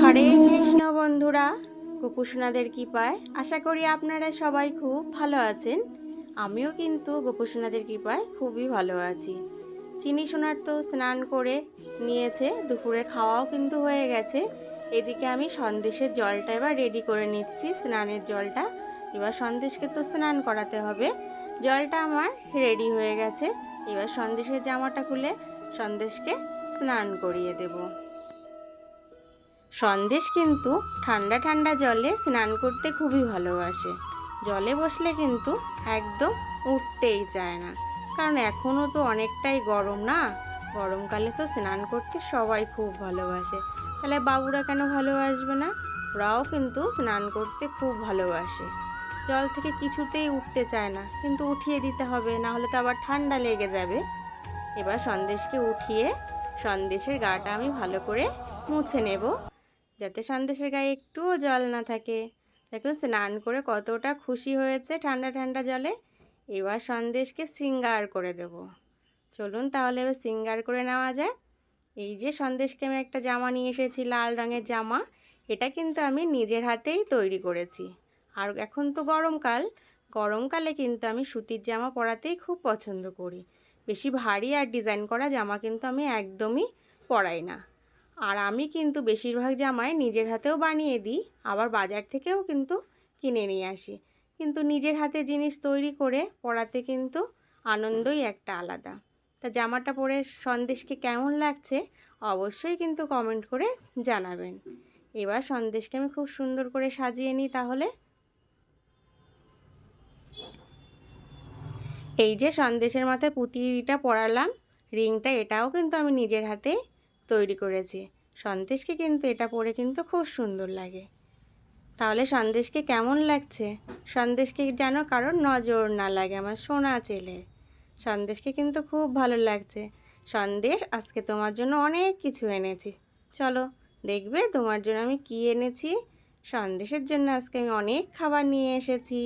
হরে কৃষ্ণ বন্ধুরা, গোপুসোনাদের কৃপায়। আশা করি আপনারা সবাই খুব ভালো আছেন। আমিও কিন্তু গোপুসোনাদের কৃপায় খুবই ভালো আছি। চিনি সোনার তো স্নান করে নিয়েছে, দুপুরে খাওয়াও কিন্তু হয়ে গেছে। এদিকে আমি সন্দেশের জলটা এবার রেডি করে নিচ্ছি, স্নানের জলটা। এবার সন্দেশকে তো স্নান করাতে হবে। জলটা আমার রেডি হয়ে গেছে। এবার সন্দেশের জামাটা খুলে সন্দেশকে স্নান করিয়ে দেবো। সন্দেশ কিন্তু ঠান্ডা ঠান্ডা জলে স্নান করতে খুবই ভালোবাসে। জলে বসলে কিন্তু একদম উঠতেই চায় না। কারণ এখনও তো অনেকটাই গরম না? গরমকালে তো স্নান করতে সবাই খুব ভালোবাসে। তাহলে বাবুরা কেন ভালোবাসবে না? ওরাও কিন্তু স্নান করতে খুব ভালোবাসে। জল থেকে কিছুতেই উঠতে চায় না। কিন্তু উঠিয়ে দিতে হবে না হলে তো আবার ঠান্ডা লেগে যাবে। এবার সন্দেশকে উঠিয়ে সন্দেশের গাটা আমি ভালো করে মুছে নেব। যাতে সন্দেশের গায়ে একটুও জল না থাকে। দেখুন, স্নান করে কতটা খুশি হয়েছে ঠান্ডা ঠান্ডা জলে। এবার সন্দেশকে শৃঙ্গার করে দেব। চলুন তাহলে এবার শৃঙ্গার করে নেওয়া যায় এই যে সন্দেশকে আমি একটা জামা নিয়ে এসেছি, লাল রঙের জামা। এটা কিন্তু আমি নিজের হাতেই তৈরি করেছি। আর এখন তো গরমকাল। গরমকালে কিন্তু আমি সুতির জামা পরাতেই খুব পছন্দ করি। বেশি ভারী আর ডিজাইন করা জামা কিন্তু আমি একদমই পরাই না। আর আমি কিন্তু বেশিরভাগ জামাই নিজের হাতেও বানিয়ে দিই, আবার বাজার থেকেও কিন্তু কিনে নিয়ে আসি। কিন্তু নিজের হাতে জিনিস তৈরি করে পরাতে কিন্তু আনন্দই একটা আলাদা। তা জামাটা পরে সন্দেশকে কেমন লাগছে অবশ্যই কিন্তু কমেন্ট করে জানাবেন। এবার সন্দেশকে আমি খুব সুন্দর করে সাজিয়ে নিই তাহলে। এই যে সন্দেশের মাথায় পুঁতিটা পরালাম, রিংটা এটাও কিন্তু আমি নিজের হাতে তৈরি করেছি। সন্দেশকে কিন্তু এটা পরে কিন্তু খুব সুন্দর লাগে। তাহলে সন্দেশকে কেমন লাগছে? সন্দেশকে যেন কারোর নজর না লাগে আমার সোনা চেলে সন্দেশকে কিন্তু খুব ভালো লাগছে। সন্দেশ, আজকে তোমার জন্য অনেক কিছু এনেছি। চলো, দেখবে তোমার জন্য আমি কি এনেছি? সন্দেশের জন্য আজকে আমি অনেক খাবার নিয়ে এসেছি।